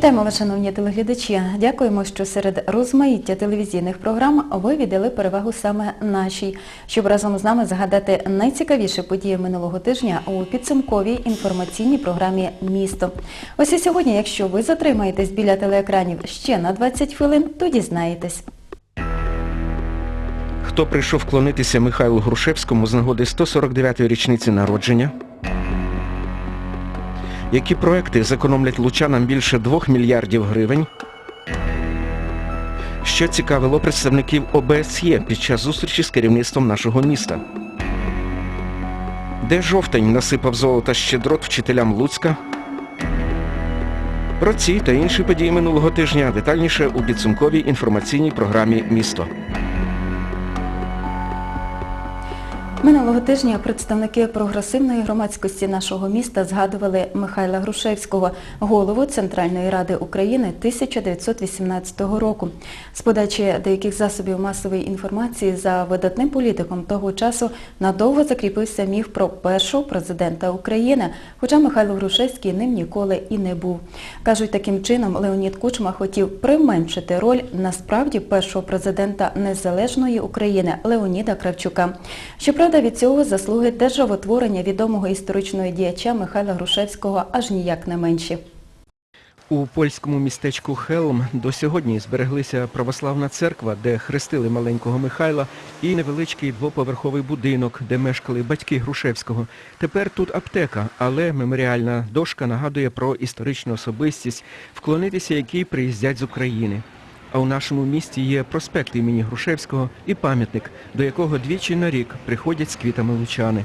Вітаємо вас, шановні телеглядачі. Дякуємо, що серед розмаїття телевізійних програм ви віддали перевагу саме нашій, щоб разом з нами згадати найцікавіші події минулого тижня у підсумковій інформаційній програмі Місто. Ось і сьогодні, якщо ви затримаєтесь біля телеекранів ще на 20 хвилин, то дізнаєтесь. Хто прийшов вклонитися Михайлу Грушевському з нагоди 149-ї річниці народження? Які проекти зекономлять лучанам більше 2 мільярдів гривень? Що цікавило представників ОБСЄ під час зустрічі з керівництвом нашого міста? Де жовтень насипав золота щедрот вчителям Луцька? Про ці та інші події минулого тижня детальніше у підсумковій інформаційній програмі Місто. Минулого тижня представники прогресивної громадськості нашого міста згадували Михайла Грушевського, голову Центральної Ради України 1918 року. З подачі деяких засобів масової інформації за видатним політиком того часу надовго закріпився міф про першого президента України, хоча Михайло Грушевський ним ніколи і не був. Кажуть, таким чином Леонід Кучма хотів применшити роль насправді першого президента незалежної України Леоніда Кравчука. Щоправда, від цього заслуги державотворення відомого історичного діяча Михайла Грушевського аж ніяк не менші. У польському містечку Хелм до сьогодні збереглися православна церква, де хрестили маленького Михайла, і невеличкий двоповерховий будинок, де мешкали батьки Грушевського. Тепер тут аптека, але меморіальна дошка нагадує про історичну особистість, вклонитися якій приїздять з України. А у нашому місті є проспект імені Грушевського і пам'ятник, до якого двічі на рік приходять з квітами лучани.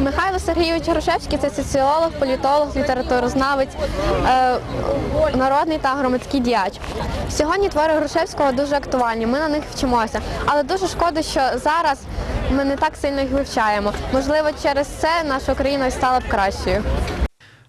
Михайло Сергійович Грушевський це соціолог, політолог, літературознавець, е, народний та громадський діяч. Сьогодні твори Грушевського дуже актуальні, ми на них вчимося. Але дуже шкода, що зараз ми не так сильно їх вивчаємо. Можливо, через це наша Україна стала б кращою.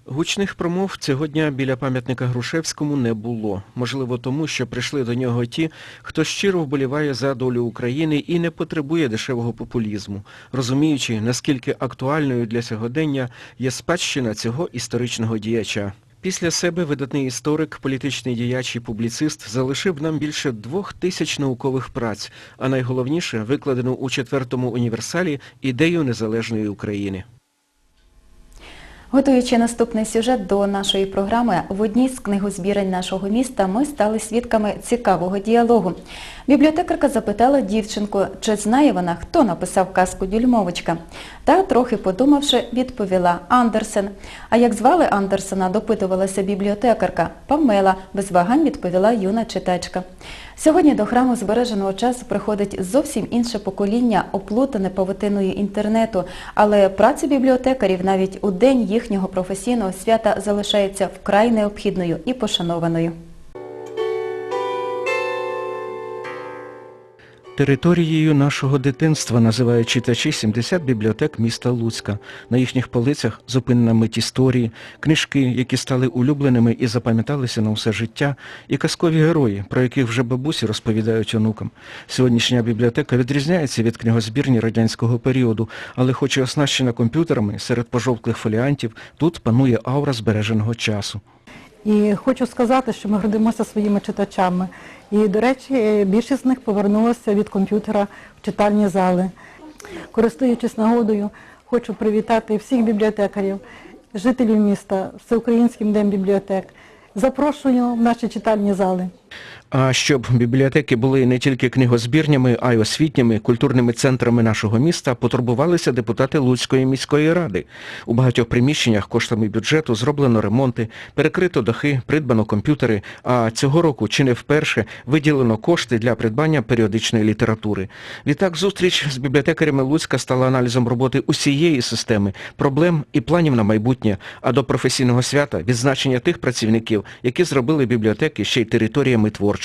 Гучних промов цього дня біля пам'ятника Грушевському не було. Можливо, тому, що прийшли до нього ті, хто щиро вболіває за долю України і не потребує дешевого популізму, розуміючи, наскільки актуальною для сьогодення є спадщина цього історичного діяча. Після себе видатний історик, політичний діяч і публіцист залишив нам більше двох тисяч наукових праць, а найголовніше викладену у четвертому універсалі ідею незалежної України. Готуючи наступний сюжет до нашої програми, в одній з книгозбірень нашого міста ми стали свідками цікавого діалогу. Бібліотекарка запитала дівчинку, чи знає вона, хто написав казку «Дюймовочка». Та, трохи подумавши, відповіла Андерсен. А як звали Андерсена, допитувалася бібліотекарка. Памела, без вагань відповіла юна читачка. Сьогодні до храму збереженого часу приходить зовсім інше покоління, оплутане павутиною інтернету, але праця бібліотекарів навіть у день їхнього професійного свята залишається вкрай необхідною і пошанованою. Територією нашого дитинства називають читачі 70 бібліотек міста Луцька. На їхніх полицях зупинена мить історії, книжки, які стали улюбленими і запам'яталися на все життя, і казкові герої, про яких вже бабусі розповідають онукам. Сьогоднішня бібліотека відрізняється від книгозбірні радянського періоду, але хоч і оснащена комп'ютерами, серед пожовклих фоліантів тут панує аура збереженого часу. І хочу сказати, що ми гордимося своїми читачами. І, до речі, більшість з них повернулася від комп'ютера в читальні зали. Користуючись нагодою, хочу привітати всіх бібліотекарів, жителів міста, Всеукраїнським днем бібліотек. Запрошую в наші читальні зали. А щоб бібліотеки були не тільки книгозбірнями, а й освітніми, культурними центрами нашого міста, потурбувалися депутати Луцької міської ради. У багатьох приміщеннях коштами бюджету зроблено ремонти, перекрито дахи, придбано комп'ютери, а цього року чи не вперше виділено кошти для придбання періодичної літератури. Відтак зустріч з бібліотекарями Луцька стала аналізом роботи усієї системи, проблем і планів на майбутнє, а до професійного свята відзначення тих працівників, які зробили бібліотеки ще й територіями творчості.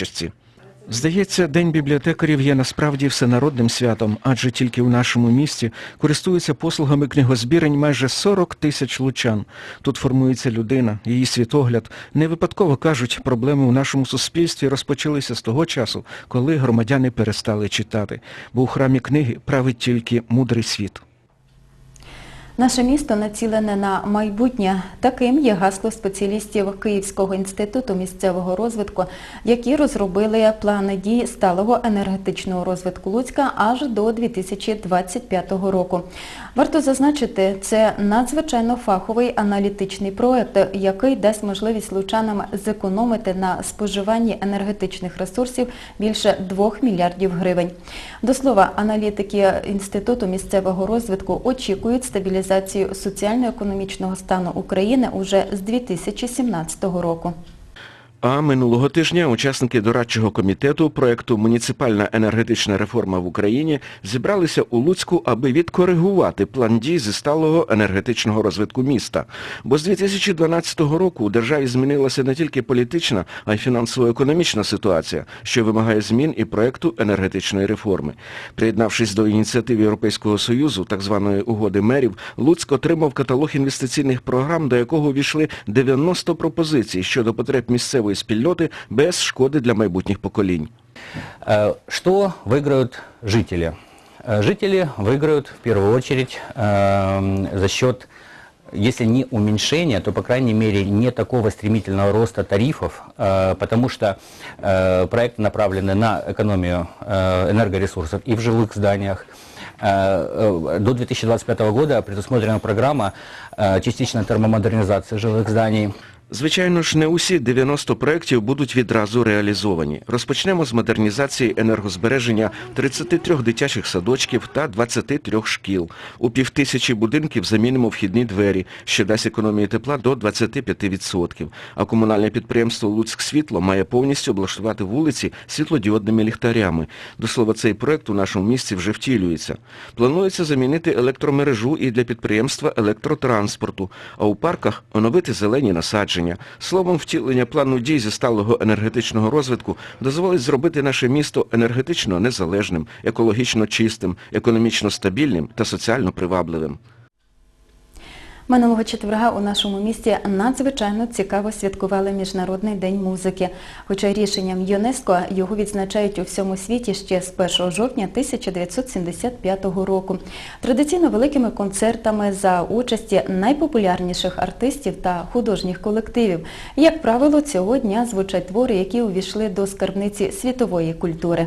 Здається, День бібліотекарів є насправді всенародним святом, адже тільки у нашому місті користуються послугами книгозбірень майже 40 тисяч лучан. Тут формується людина, її світогляд. Не випадково кажуть, проблеми у нашому суспільстві розпочалися з того часу, коли громадяни перестали читати, бо у храмі книги править тільки мудрий світ. Наше місто націлене на майбутнє. Таким є гасло спеціалістів Київського інституту місцевого розвитку, які розробили плани дій сталого енергетичного розвитку Луцька аж до 2025 року. Варто зазначити, це надзвичайно фаховий аналітичний проект, який дасть можливість лучанам зекономити на споживанні енергетичних ресурсів більше 2 мільярдів гривень. До слова, аналітики Інституту місцевого розвитку очікують стабілізацію соціально-економічного стану України уже з 2017 року. А минулого тижня учасники дорадчого комітету проекту Муніципальна енергетична реформа в Україні зібралися у Луцьку, аби відкоригувати план дій зі сталого енергетичного розвитку міста. Бо з 2012 року у державі змінилася не тільки політична, а й фінансово-економічна ситуація, що вимагає змін і проекту енергетичної реформи. Приєднавшись до ініціатив Європейського Союзу, так званої угоди мерів, Луцьк отримав каталог інвестиційних програм, до якого війшли 90 пропозицій щодо потреб місцевої спільноти без шкоди для майбутніх поколінь. Э, Что выиграют жители? Э, Жители выиграют в первую очередь эм, за счет, если не уменьшения, то, по крайней мере, не такого стремительного роста тарифов, э, потому что э, проекты направлены на экономию э, энергоресурсов и в жилых зданиях. Э, э, До 2025 года предусмотрена программа э, частичной термомодернизации жилых зданий. Звичайно ж, не усі 90 проєктів будуть відразу реалізовані. Розпочнемо з модернізації енергозбереження 33 дитячих садочків та 23 шкіл. У півтисячі будинків замінимо вхідні двері, що дасть економію тепла до 25%. А комунальне підприємство «Луцьк-Світло» має повністю облаштувати вулиці світлодіодними ліхтарями. До слова, цей проєкт у нашому місті вже втілюється. Планується замінити електромережу і для підприємства електротранспорту, а у парках оновити зелені насадження. Словом, втілення плану дій зі сталого енергетичного розвитку дозволить зробити наше місто енергетично незалежним, екологічно чистим, економічно стабільним та соціально привабливим. Минулого четверга у нашому місті надзвичайно цікаво святкували Міжнародний день музики. Хоча рішенням ЮНЕСКО його відзначають у всьому світі ще з 1 жовтня 1975 року. Традиційно великими концертами за участі найпопулярніших артистів та художніх колективів. Як правило, цього дня звучать твори, які увійшли до скарбниці світової культури.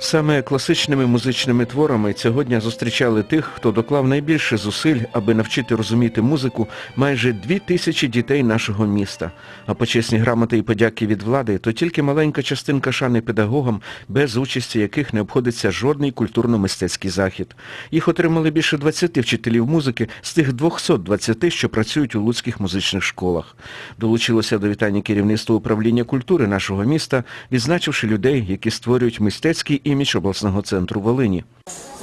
Саме класичними музичними творами цього дня зустрічали тих, хто доклав найбільше зусиль, аби навчити розуміти музику майже дві тисячі дітей нашого міста. А почесні грамоти і подяки від влади то тільки маленька частинка шани педагогам, без участі яких не обходиться жодний культурно-мистецький захід. Їх отримали більше 20 вчителів музики з тих 220, що працюють у луцьких музичних школах. Долучилося до вітання керівництво управління культури нашого міста, відзначивши людей, які створюють мистецький імідж обласного центру Волині.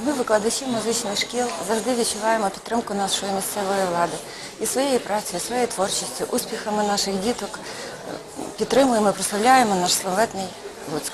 Ми, викладачі музичних шкіл, завжди відчуваємо підтримку нашої місцевої влади і своєю працею, своєю творчістю, успіхами наших діток підтримуємо прославляємо наш славетний Луцьк.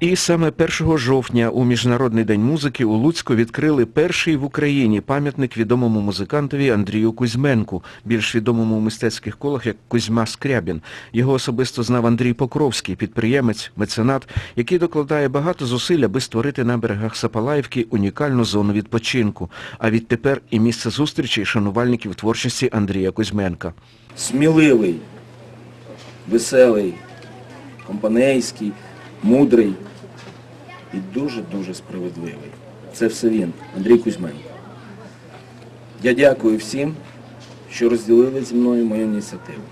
І саме 1 жовтня у Міжнародний день музики у Луцьку відкрили перший в Україні пам'ятник відомому музикантові Андрію Кузьменку, більш відомому у мистецьких колах як Кузьма Скрябін. Його особисто знав Андрій Покровський, підприємець, меценат, який докладає багато зусиль, аби створити на берегах Сапалаївки унікальну зону відпочинку, а відтепер і місце зустрічі шанувальників творчості Андрія Кузьменка. сміливий, веселий, компанейський, мудрий і дуже-дуже справедливий. Це все він, Андрій Кузьменко. Я дякую всім, що розділили зі мною мою ініціативу.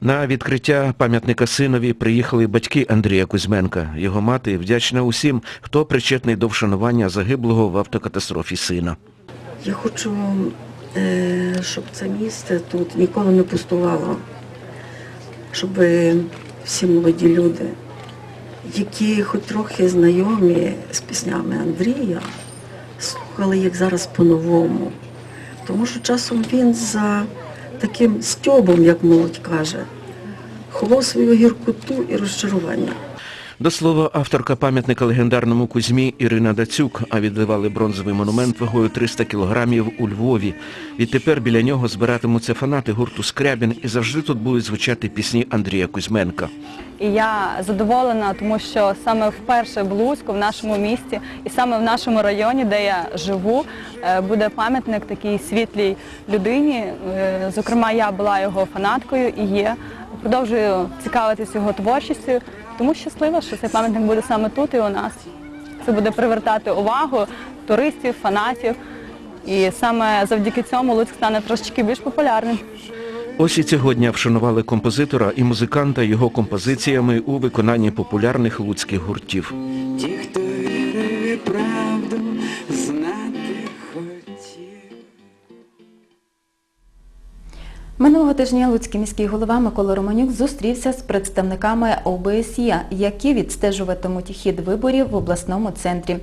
На відкриття пам'ятника синові приїхали батьки Андрія Кузьменка. Його мати вдячна усім, хто причетний до вшанування загиблого в автокатастрофі сина. Я хочу, е, щоб це місце тут ніколи не пустувало, щоб всі молоді люди, які хоч трохи знайомі з піснями Андрія, слухали їх зараз по-новому. Тому що часом він за таким стьобом, як молодь каже, ховав свою гіркоту і розчарування. До слова, авторка пам'ятника легендарному Кузьмі Ірина Дацюк, а відливали бронзовий монумент вагою 300 кілограмів у Львові. Відтепер біля нього збиратимуться фанати гурту Скрябін і завжди тут будуть звучати пісні Андрія Кузьменка. Я задоволена, тому що саме вперше в в нашому місті, і саме в нашому районі, де я живу, е, буде пам'ятник такій світлій людині. Е, Зокрема, я була його фанаткою і є. Продовжую цікавитись його творчістю, тому щаслива, що цей пам'ятник буде саме тут і у нас. Це буде привертати увагу туристів, фанатів. І саме завдяки цьому Луцьк стане трошечки більш популярним. Ось і цього дня вшанували композитора і музиканта його композиціями у виконанні популярних луцьких гуртів. Минулого тижня Луцький міський голова Микола Романюк зустрівся з представниками ОБСЄ, які відстежуватимуть хід виборів в обласному центрі.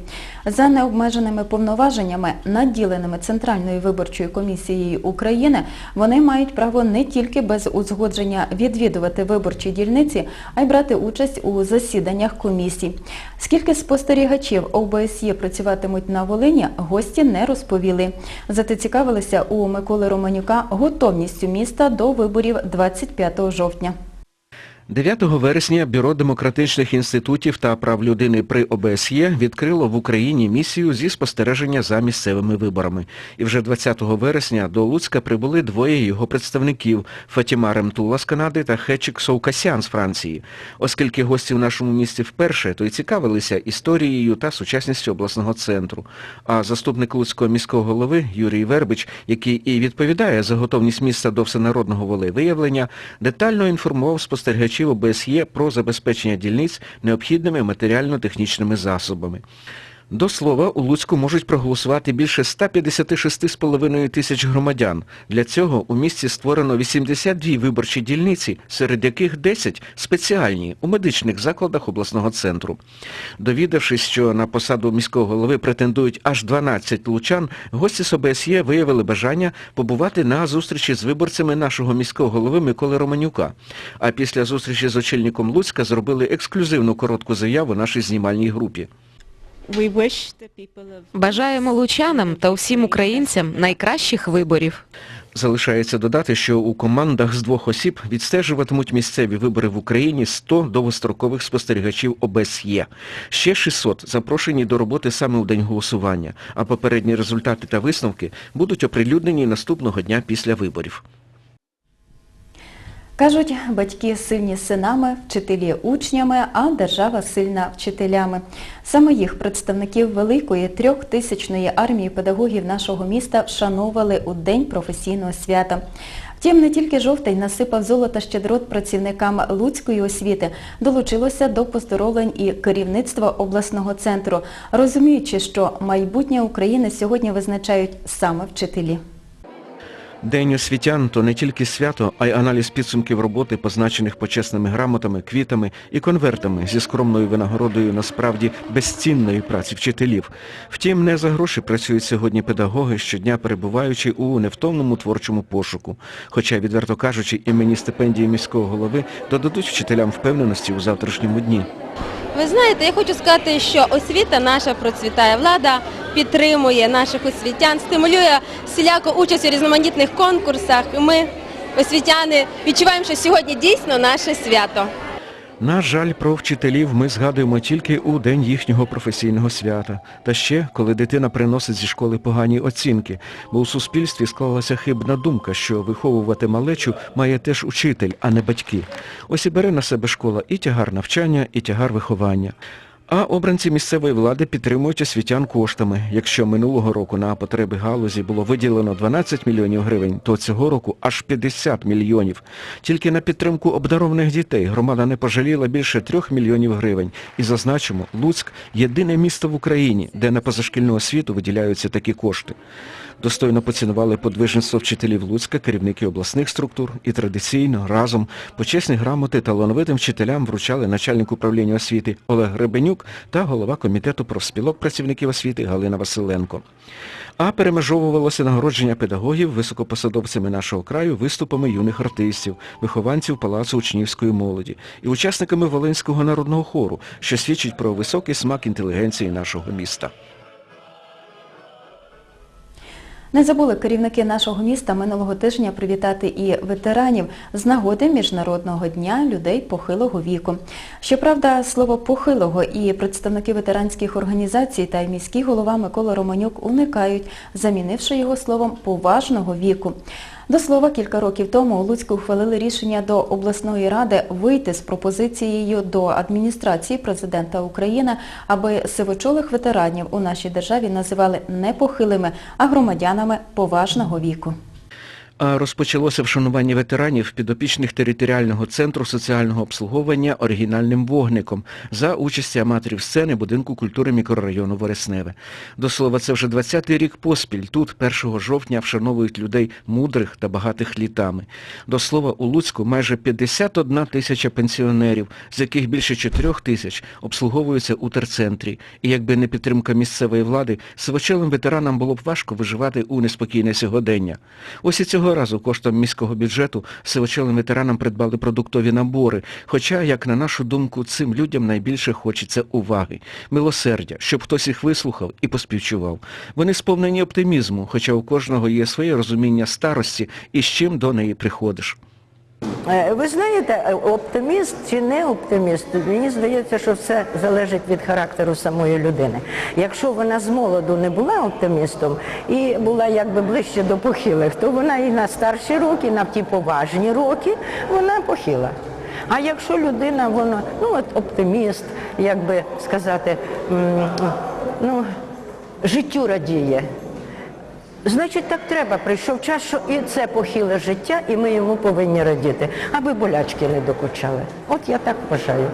За необмеженими повноваженнями, наділеними Центральною виборчою комісією України, вони мають право не тільки без узгодження відвідувати виборчі дільниці, а й брати участь у засіданнях комісій. Скільки спостерігачів ОБСЄ працюватимуть на Волині, гості не розповіли. Зате цікавилися у Миколи Романюка готовністю міста до виборів 25 жовтня. 9 вересня Бюро демократичних інститутів та прав людини при ОБСЄ відкрило в Україні місію зі спостереження за місцевими виборами. І вже 20 вересня до Луцька прибули двоє його представників – Фатіма Ремтула з Канади та Хечик Соукасян з Франції. Оскільки гості в нашому місті вперше, то й цікавилися історією та сучасністю обласного центру. А заступник Луцького міського голови Юрій Вербич, який і відповідає за готовність міста до всенародного волевиявлення, детально інформував спостерігачів ОБСЄ про забезпечення дільниць необхідними матеріально-технічними засобами. До слова, у Луцьку можуть проголосувати більше 156,5 тисяч громадян. Для цього у місті створено 82 виборчі дільниці, серед яких 10 спеціальні у медичних закладах обласного центру. Довідавшись, що на посаду міського голови претендують аж 12 лучан, гості з ОБСЄ виявили бажання побувати на зустрічі з виборцями нашого міського голови Миколи Романюка. А після зустрічі з очільником Луцька зробили ексклюзивну коротку заяву нашій знімальній групі. Бажаємо лучанам та всім українцям найкращих виборів. Залишається додати, що у командах з двох осіб відстежуватимуть місцеві вибори в Україні 100 довгострокових спостерігачів ОБСЄ. Ще 600 запрошені до роботи саме у день голосування, а попередні результати та висновки будуть оприлюднені наступного дня після виборів. Кажуть, батьки сильні синами, вчителі учнями, а держава сильна вчителями. Саме їх представників великої трьохтисячної армії педагогів нашого міста вшановували у День професійного свята. Втім, не тільки жовтень насипав золото щедрот працівникам Луцької освіти, долучилося до поздоровлень і керівництва обласного центру, розуміючи, що майбутнє України сьогодні визначають саме вчителі. День освітян – то не тільки свято, а й аналіз підсумків роботи, позначених почесними грамотами, квітами і конвертами зі скромною винагородою насправді безцінної праці вчителів. Втім, не за гроші працюють сьогодні педагоги, щодня перебуваючи у невтомному творчому пошуку. Хоча, відверто кажучи, імені стипендії міського голови додадуть вчителям впевненості у завтрашньому дні. Ви знаєте, я хочу сказати, що освіта наша процвітає. Влада підтримує наших освітян, стимулює всіляку участь у різноманітних конкурсах. І ми, освітяни, відчуваємо, що сьогодні дійсно наше свято. На жаль, про вчителів ми згадуємо тільки у день їхнього професійного свята. Та ще, коли дитина приносить зі школи погані оцінки, бо у суспільстві склалася хибна думка, що виховувати малечу має теж учитель, а не батьки. Ось і бере на себе школа і тягар навчання, і тягар виховання. А обранці місцевої влади підтримують освітян коштами. Якщо минулого року на потреби галузі було виділено 12 мільйонів гривень, то цього року аж 50 мільйонів. Тільки на підтримку обдарованих дітей громада не пожаліла більше 3 мільйонів гривень. І зазначимо, Луцьк – єдине місто в Україні, де на позашкільну освіту виділяються такі кошти. Достойно поцінували подвижництво вчителів Луцька, керівники обласних структур і традиційно разом почесні грамоти талановитим вчителям вручали начальник управління освіти Олег Гребенюк та голова комітету профспілок працівників освіти Галина Василенко. А перемежовувалося нагородження педагогів високопосадовцями нашого краю виступами юних артистів, вихованців Палацу учнівської молоді і учасниками Волинського народного хору, що свідчить про високий смак інтелігенції нашого міста. Не забули керівники нашого міста минулого тижня привітати і ветеранів з нагоди Міжнародного дня людей похилого віку. Щоправда, слово похилого і представники ветеранських організацій та й міський голова Микола Романюк уникають, замінивши його словом поважного віку. До слова, кілька років тому у Луцьку ухвалили рішення до обласної ради вийти з пропозицією до адміністрації президента України, аби сивочолих ветеранів у нашій державі називали не похилими, а громадянами поважного віку. Розпочалося вшанування ветеранів підопічних територіального центру соціального обслуговування оригінальним вогником за участі аматорів сцени будинку культури мікрорайону Вересневе. До слова, це вже 20-й рік поспіль. Тут 1 жовтня вшановують людей мудрих та багатих літами. До слова, у Луцьку майже 51 тисяча пенсіонерів, з яких більше 4 тисяч обслуговуються у терцентрі. І якби не підтримка місцевої влади, сивочелим ветеранам було б важко виживати у неспокійне сьогодення. Ось і цього разу коштом міського бюджету сивочолим ветеранам придбали продуктові набори, хоча, як на нашу думку, цим людям найбільше хочеться уваги, милосердя, щоб хтось їх вислухав і поспівчував. Вони сповнені оптимізму, хоча у кожного є своє розуміння старості і з чим до неї приходиш. Е, Ви знаєте, е, оптиміст чи не оптиміст, мені здається, що все залежить від характеру самої людини. Якщо вона з молоду не була оптимістом і була якби ближче до похилих, то вона і на старші роки, і на ті поважні роки, вона похила. А якщо людина, вона, ну от оптиміст, як би сказати, ну, життю радіє. Значить, так треба. Прийшов час, що і це похиле життя, і ми йому повинні радіти, аби болячки не докучали. От я так вважаю.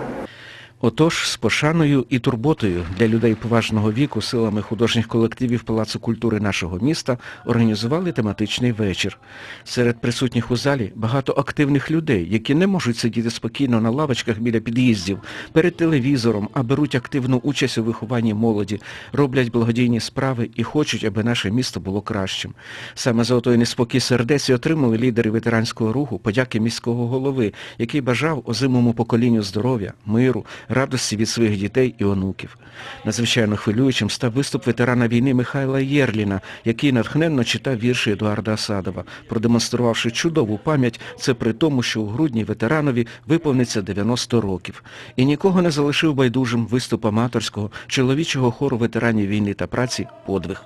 Отож, з пошаною і турботою для людей поважного віку силами художніх колективів Палацу культури нашого міста організували тематичний вечір. Серед присутніх у залі багато активних людей, які не можуть сидіти спокійно на лавочках біля під'їздів, перед телевізором, а беруть активну участь у вихованні молоді, роблять благодійні справи і хочуть, аби наше місто було кращим. Саме за отой неспокій сердець і отримали лідери ветеранського руху подяки міського голови, який бажав озимому поколінню здоров'я, миру, радості від своїх дітей і онуків. Надзвичайно хвилюючим став виступ ветерана війни Михайла Єрліна, який натхненно читав вірші Едуарда Асадова, продемонструвавши чудову пам'ять, це при тому, що у грудні ветеранові виповниться 90 років. І нікого не залишив байдужим виступ аматорського чоловічого хору ветеранів війни та праці «Подвиг».